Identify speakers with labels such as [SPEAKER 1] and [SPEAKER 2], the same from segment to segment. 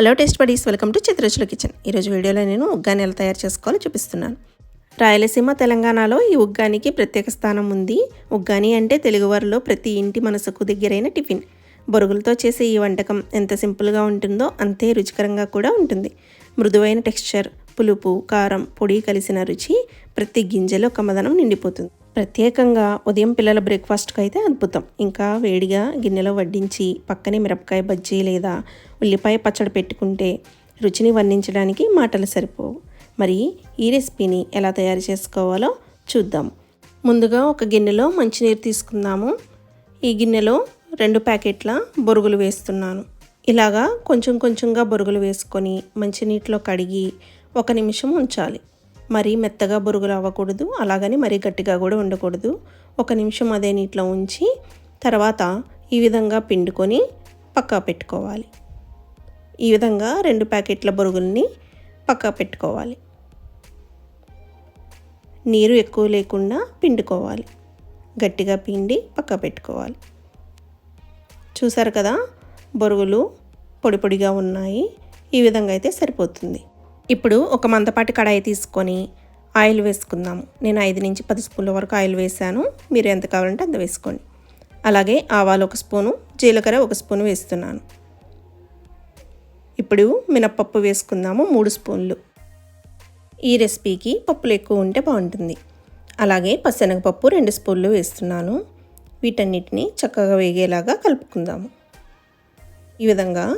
[SPEAKER 1] Hello taste buddies welcome to Chitrachula kitchen. ఈరోజు వీడియోలో నేను ఉగ్గాని ఎలా తయారు చేసుకోవాలో చూపిస్తున్నాను. రాయలసీమ తెలంగాణలో ఈ ఉగ్గానికి ప్రత్యేక స్థానం ఉంది. ఉగ్గాని అంటే తెలుగువారిలో ప్రతి ఇంటి మనసుకు దగ్గరైన టిఫిన్. బొరుగులతో చేసే ఈ వంటకం ఎంత సింపుల్గా ఉంటుందో అంతే రుచికరంగా కూడా ఉంటుంది. మృదువైన టెక్స్చర్ పులుపు కారం పొడి కలిసిన రుచి ప్రతి గింజలో కమ్మదనం నిండిపోతుంది. ప్రత్యేకంగా ఉదయం పిల్లల బ్రేక్ఫాస్ట్కి అయితే అద్భుతం. ఇంకా వేడిగా గిన్నెలో వడ్డించి పక్కనే మిరపకాయ బజ్జీ లేదా ఉల్లిపాయ పచ్చడి పెట్టుకుంటే రుచిని వర్ణించడానికి మాటలు సరిపోవు. మరి ఈ రెసిపీని ఎలా తయారు చేసుకోవాలో చూద్దాం. ముందుగా ఒక గిన్నెలో మంచినీరు తీసుకుందాము. ఈ గిన్నెలో రెండు ప్యాకెట్ల బొరుగులు వేస్తున్నాను. ఇలాగా కొంచెం కొంచెంగా బొరుగులు వేసుకొని మంచినీటిలో కడిగి ఒక నిమిషం ఉంచాలి. మరీ మెత్తగా బొరుగులు అవ్వకూడదు అలాగని మరీ గట్టిగా కూడా ఉండకూడదు. ఒక నిమిషం అదే నీటిలో ఉంచి తర్వాత ఈ విధంగా పిండుకొని పక్కా పెట్టుకోవాలి. ఈ విధంగా రెండు ప్యాకెట్ల బొరుగుల్ని పక్కా పెట్టుకోవాలి. నీరు ఎక్కువ లేకుండా పిండుకోవాలి. గట్టిగా పిండి పక్కా పెట్టుకోవాలి. చూసారు కదా బొరుగులు పొడి పొడిగా ఉన్నాయి. ఈ విధంగా అయితే సరిపోతుంది. ఇప్పుడు ఒక మందపాటి కడాయి తీసుకొని ఆయిల్ వేసుకుందాము నేను ఐదు నుంచి పది స్పూన్ల వరకు ఆయిల్ వేసాను మీరు ఎంత కావాలంటే అంత వేసుకోండి. అలాగే ఆవాలు ఒక స్పూను జీలకర్ర ఒక స్పూను వేస్తున్నాను. ఇప్పుడు మినప్పప్పు వేసుకుందాము మూడు స్పూన్లు. ఈ రెసిపీకి పప్పులు ఎక్కువ ఉంటే బాగుంటుంది. అలాగే పసెనగపప్పు రెండు స్పూన్లు వేస్తున్నాను. వీటన్నిటిని చక్కగా వేగేలాగా కలుపుకుందాము. ఈ విధంగా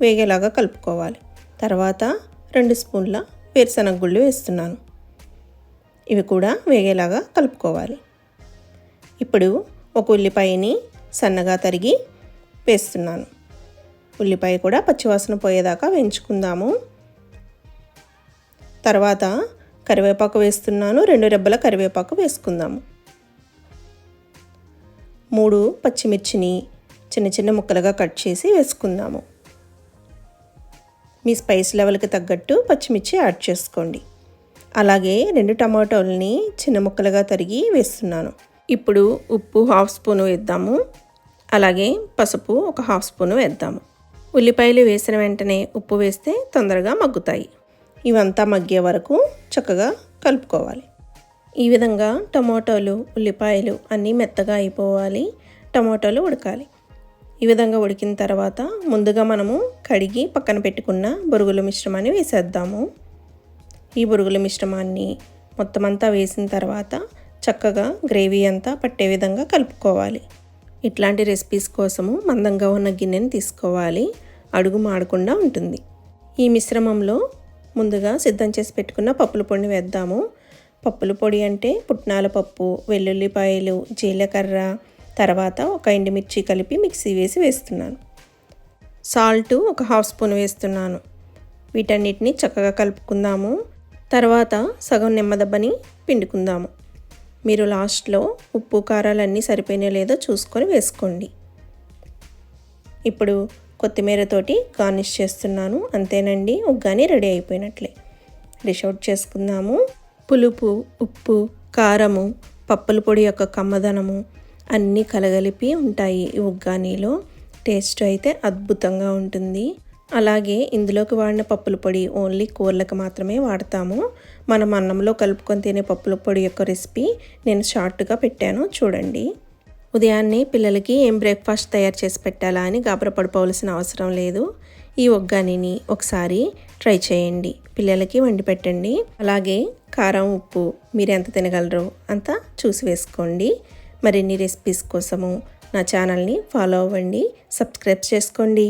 [SPEAKER 1] వేగేలాగా కలుపుకోవాలి. తర్వాత రెండు స్పూన్ల వేరుశనగ గుళ్ళు వేస్తున్నాను. ఇవి కూడా వేగేలాగా కలుపుకోవాలి. ఇప్పుడు ఒక ఉల్లిపాయని సన్నగా తరిగి వేస్తున్నాను. ఉల్లిపాయ కూడా పచ్చివాసన పోయేదాకా వేయించుకుందాము. తర్వాత కరివేపాకు వేస్తున్నాను. రెండు రెబ్బల కరివేపాకు వేసుకుందాము. మూడు పచ్చిమిర్చిని చిన్న చిన్న ముక్కలుగా కట్ చేసి వేసుకుందాము. మీ స్పైస్ లెవెల్కి తగ్గట్టు పచ్చిమిర్చి యాడ్ చేసుకోండి. అలాగే రెండు టమాటోలని చిన్న ముక్కలుగా తరిగి వేస్తున్నాను. ఇప్పుడు ఉప్పు హాఫ్ స్పూన్ వేద్దాము. అలాగే పసుపు ఒక హాఫ్ స్పూన్ వేద్దాము. ఉల్లిపాయలు వేసిన వెంటనే ఉప్పు వేస్తే తొందరగా మగ్గుతాయి. ఇవంతా మగ్గే వరకు చక్కగా కలుపుకోవాలి. ఈ విధంగా టమాటోలు ఉల్లిపాయలు అన్నీ మెత్తగా అయిపోవాలి. టమాటోలు ఉడకాలి. ఈ విధంగా ఉడికిన తర్వాత ముందుగా మనము కడిగి పక్కన పెట్టుకున్న బొరుగుల మిశ్రమాన్ని వేసేద్దాము. ఈ బొరుగుల మిశ్రమాన్ని మొత్తం అంతా వేసిన తర్వాత చక్కగా గ్రేవీ అంతా పట్టే విధంగా కలుపుకోవాలి. ఇట్లాంటి రెసిపీస్ కోసము మందంగా ఉన్న గిన్నెని తీసుకోవాలి. అడుగు మాడకుండా ఉంటుంది. ఈ మిశ్రమంలో ముందుగా సిద్ధం చేసి పెట్టుకున్న పప్పుల పొడిని వేద్దాము. పప్పుల పొడి అంటే పుట్నాల పప్పు వెల్లుల్లిపాయలు జీలకర్ర తర్వాత ఒక ఎండుమిర్చి కలిపి మిక్సీ వేసి వేస్తున్నాను. సాల్ట్ ఒక హాఫ్ స్పూన్ వేస్తున్నాను. వీటన్నిటిని చక్కగా కలుపుకుందాము. తర్వాత సగం నిమ్మదబ్బని పిండుకుందాము. మీరు లాస్ట్లో ఉప్పు కారాలన్నీ సరిపోయినా లేదో చూసుకొని వేసుకోండి. ఇప్పుడు కొత్తిమీరతోటి గార్నిష్ చేస్తున్నాను. అంతేనండి ఉగ్గాని రెడీ అయిపోయినట్లే. డిష్ అవుట్ చేసుకుందాము. పులుపు ఉప్పు కారము పప్పుల పొడి యొక్క కమ్మదనము అన్నీ కలగలిపి ఉంటాయి. ఈ ఉగ్గానీలో టేస్ట్ అయితే అద్భుతంగా ఉంటుంది. అలాగే ఇందులోకి వాడిన పప్పుల పొడి ఓన్లీ కూరలకు మాత్రమే వాడతాము. మనం అన్నంలో కలుపుకొని తినే పప్పుల పొడి యొక్క రెసిపీ నేను షార్ట్గా పెట్టాను. చూడండి. ఉదయాన్నే పిల్లలకి ఏం బ్రేక్ఫాస్ట్ తయారు చేసి పెట్టాలా అని గాబర పడిపోవలసిన అవసరం లేదు. ఈ ఒగ్గానిని ఒకసారి ట్రై చేయండి. పిల్లలకి వండి పెట్టండి. అలాగే కారం ఉప్పు మీరు ఎంత తినగలరో అంత చూసి వేసుకోండి. మరిన్ని రెసిపీస్ కోసము నా ఛానల్ని ఫాలో అవ్వండి సబ్స్క్రైబ్ చేసుకోండి.